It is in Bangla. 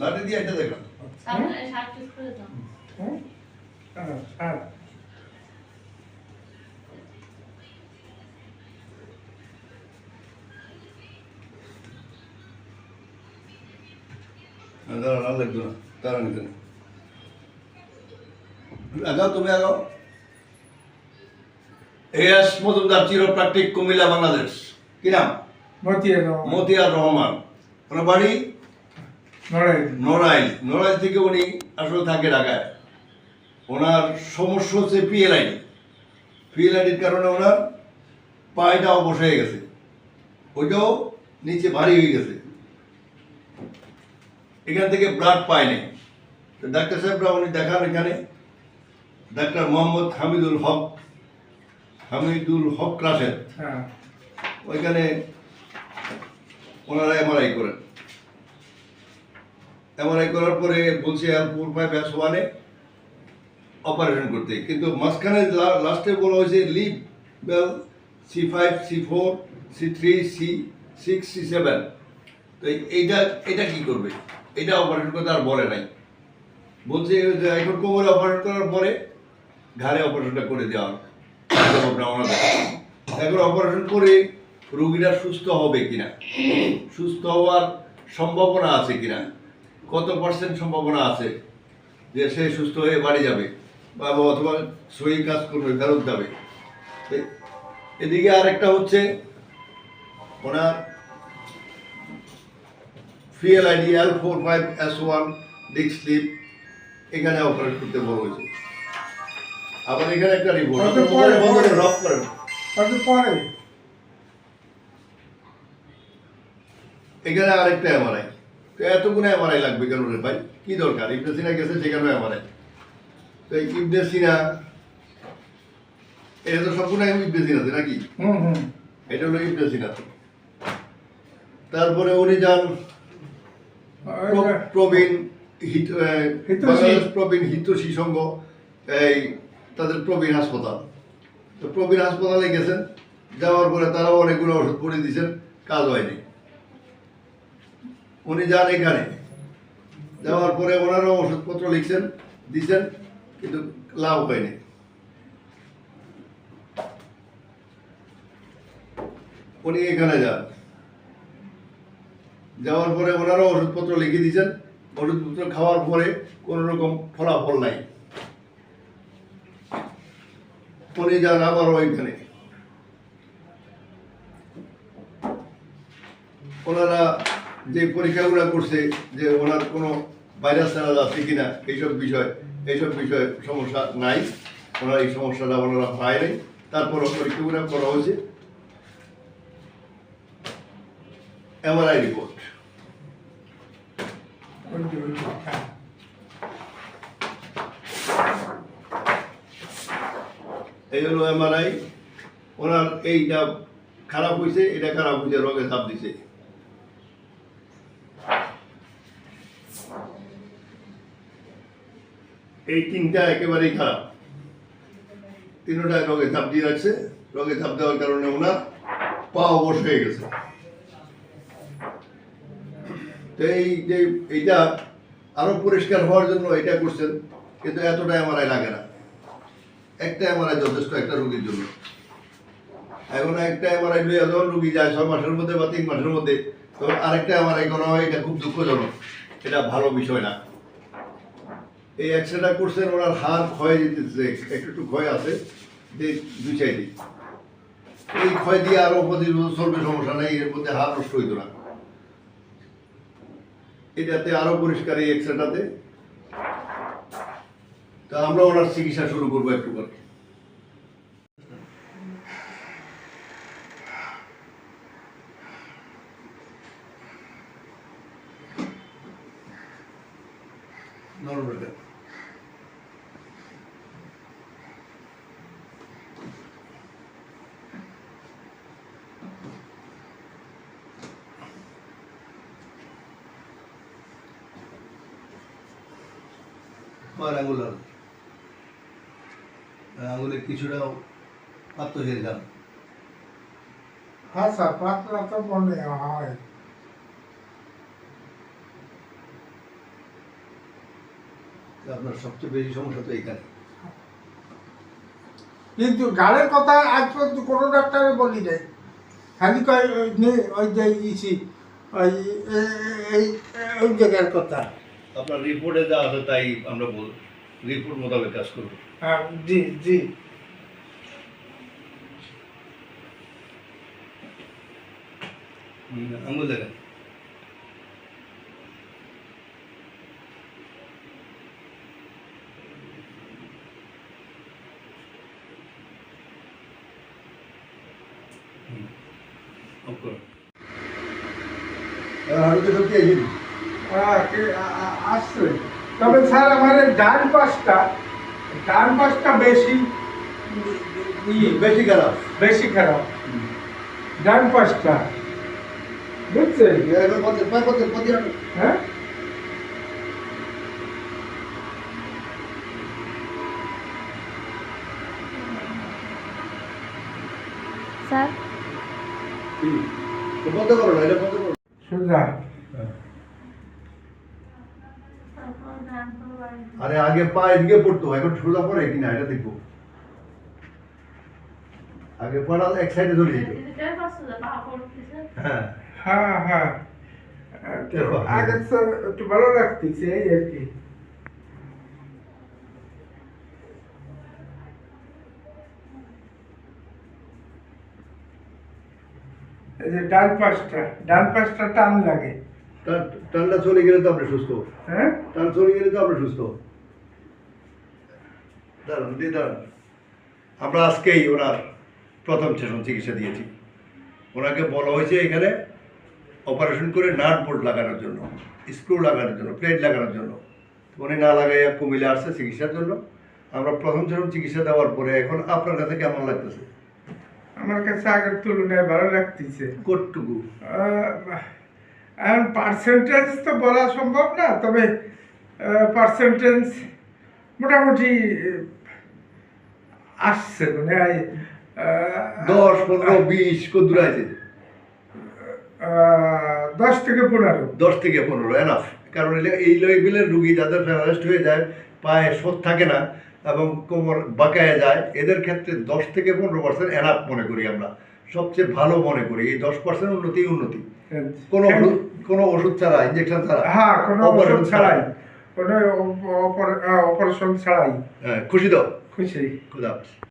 লাঠি দিয়ে এটা দেখলাম? হ্যাঁ। দাঁড়ান আর লাগবে না দাঁড়ান এখানে আগাও তুমি আগাও এস মজুমদার চিরপ্রাকটিক কুমিল্লা বাংলাদেশ কি নাম। মতিয়ার রহমান ওনার বাড়ি। নড়াইল। নড়াইল। থেকে উনি আসলে থাকে ঢাকায়। ওনার সমস্যা হচ্ছে পিএলআইডি পিএলআইডির কারণে ওনার পায়টা অবশ হয়ে গেছে। ওইটাও নিচে ভারী হয়ে গেছে। এখান থেকে ব্লাড পায় নাই। তো ডাক্তার সাহেবরা উনি দেখান এখানে। ডাক্তার মোহাম্মদ হামিদুল হক হামিদুল হক রাশেদ। হ্যাঁ। ওইখানে ওনারা এমআরআই করেন। এমআরআই করার পরে বলছে, আর ফোর ফাইভ এস ওয়ানে অপারেশন করতে। কিন্তু মাঝখানে লাস্টে বলা হয়েছে, লিভ bell C five, C four, C three, C six, C seven. তো এইটা এটা কি করবে? এটা অপারেশন করতে আর বলে নাই। বলছে এখন কোমরে অপারেশন করার পরে ঘাড়ে অপারেশনটা করে দেওয়া এখন অপারেশন করে রুগীরা সুস্থ হবে কিনা? সুস্থ হওয়ার সম্ভাবনা আছে কিনা? কত পার্সেন্ট সম্ভাবনা আছে যে সে সুস্থ হয়ে বাড়ি যাবে বা অথবা শরীর কাজ করবে ফেরত যাবে? এদিকে আরেকটা হচ্ছে ওনার P L ID L four five S one disc slip এখানে অপারেট করতে বলা হয়েছে। আবার এখানে একটা রিপোর্ট করেন। এখানে আরেকটা এমআরআই তো এতগুলো এমআরআই লাগবে কেন রে ভাই? কি দরকার? ইবনে সিনা গেছে সেখানে এমআরআই তো এই ইবনে সিনা এটা তো সম্পূর্ণ ইবনে সিনাতে নাকি? হুম, হুম। এটা হলো ইবনে সিনাতে তারপরে উনি যান প্রবীণ প্রবীণ হিতৈষী সংঘ এই তাদের প্রবীণ হাসপাতাল। তো প্রবীণ হাসপাতালে গেছেন যাওয়ার পরে তারাও অনেকগুলো ওষুধ করে দিয়েছেন কাজ হয়নি। উনি যান এখানে। যাওয়ার পরে ওনারাও ওষুধপত্র লিখছেন, দিছেন, কিন্তু লাভ হয়নি। উনি এখানে যান। যাওয়ার পরে ওনারাও ওষুধপত্র লিখে দিয়েছেন ওষুধপত্র খাওয়ার পরে কোনো রকম ফলাফল নাই। উনি যান আবারও ওইখানে ওনারা যে পরীক্ষাগুলো করছে, যে ওনার কোনো ভাইরাস ছাড়া আছে কিনা, এইসব বিষয়, এইসব বিষয়ে সমস্যা নাই। ওনার এই সমস্যাটা ওনারা পায় নাই। তারপরও পরীক্ষাগুলো করা হয়েছে। MRI report. এই হলো এমআরআই ওনার এইটা খারাপ হয়েছে এটা খারাপ হয়েছে রোগে চাপ দিছে। এই তিনটা একেবারেই খারাপ। রোগে দিয়ে রাখছে রোগে দেওয়ার কারণে ওনার হয়ে গেছে। এই যে এইটা আরও পরিষ্কার হওয়ার জন্য এটা করছেন, কিন্তু এতটা এমআরআই লাগে না। একটা এমআরআই যথেষ্ট একটা রোগীর জন্য। এখন একটা এমআরআই লইয়া যখন রুগী যায়, ছয় মাসের মধ্যে বা তিন মাসের মধ্যে, তখন আরেকটা এমআরআই করা হয়, এটা খুব দুঃখজনক। এটা ভালো বিষয় না। এই এক্সরেটা করছেন, ওনার হাড় ক্ষয় যেতেছে, একটু একটু ক্ষয় আছে যে দুই সাইডে এই ক্ষয় দিয়ে আরও পঁচিশ বছর চলবে, সমস্যা নেই, এর মধ্যে হাড় নষ্ট হইতো না। এটাতে আরও পরিষ্কার এই এক্সরেটাতে তা আমরা ওনার চিকিৎসা শুরু করব একটু করে নরম রেখে। মার আঙুল আঙুলে কিছুটা পাত্র যান হ্যাঁ স্যার পাতলা তো আপনার সবচেয়ে বেশি সমস্যা তো এইখানে। কিন্তু গাড়ের কথা আজ পর্যন্ত কোনো ডাক্তারে বলি নাই। খালি কয় ওই যে ইসি ওই এই ওই জায়গার কথা। আপনার রিপোর্টে যা আছে তাই আমরা বল রিপোর্ট মোতাবেক কাজ করব। হ্যাঁ জি জি। আঙুল দেখেন হাঁটুতে শক্তি আছে হ্যাঁ, কে- আ- আ- আসছে। তবে স্যার এই ডান পাশটা ডান পাশটা বেশি বেশি খারাপ। বেশি খারাপ। ডান পাশটা। বুঝছেন? হ্যাঁ? স্যার? আরে আগে পা এদিকে পড়তো এখন সোজা পড়ে কিনা এটা দেখব আগে পড়া এক সাইডে চলে যেত হ্যাঁ হ্যাঁ হ্যাঁ আগে একটু ভালো লাগতেছে এই আর কি। এই যে ডান পাশটা ডান পাশটা টান লাগে। টানটা চলে গেলে তো আপনি সুস্থ। হ্যাঁ? টান চলে গেলে তো আপনি সুস্থ। দাঁড়ান দিয়ে দাঁড়ান। আমরা আজকেই ওনার প্রথম সেশন চিকিৎসা দিয়েছি। ওনাকে বলা হয়েছে এখানে অপারেশন করে নাট বোল্ট লাগানোর জন্য স্ক্রু লাগানোর জন্য প্লেট লাগানোর জন্য। উনি না লাগাইয়া কুমিলে আসছে চিকিৎসার জন্য। আমরা প্রথম সেশন চিকিৎসা দেওয়ার পরে এখন আপনার কাছে কেমন লাগতেছে? আমার কাছে আগের তুলনায় ভালো লাগতেছে। কতটুকু? এখন পার্সেন্টেজ তো বলা সম্ভব না তবে পার্সেন্টেজ মোটামুটি আসছে মানে দশ পনেরো বিশ কত দূর আছে দশ থেকে পনেরো। দশ থেকে পনেরো এনাফ কারণ এই লেভেলের রুগী যাদের প্যারালাইজড হয়ে যায় পায়ে শোধ থাকে না এবং কোমর বাঁকায় যায় এদের ক্ষেত্রে দশ থেকে পনেরো পার্সেন্ট এনাফ মনে করি আমরা। সবচেয়ে ভালো মনে করি এই দশ পার্সেন্ট উন্নতি উন্নতি। কোনো ওষুধ কোনো ওষুধ ছাড়া ইঞ্জেকশন ছাড়া হ্যাঁ কোনো ওষুধ ছাড়াই। কোনো অপারেশন ছাড়াই। হ্যাঁ খুশি তো? খুশি। খুদা।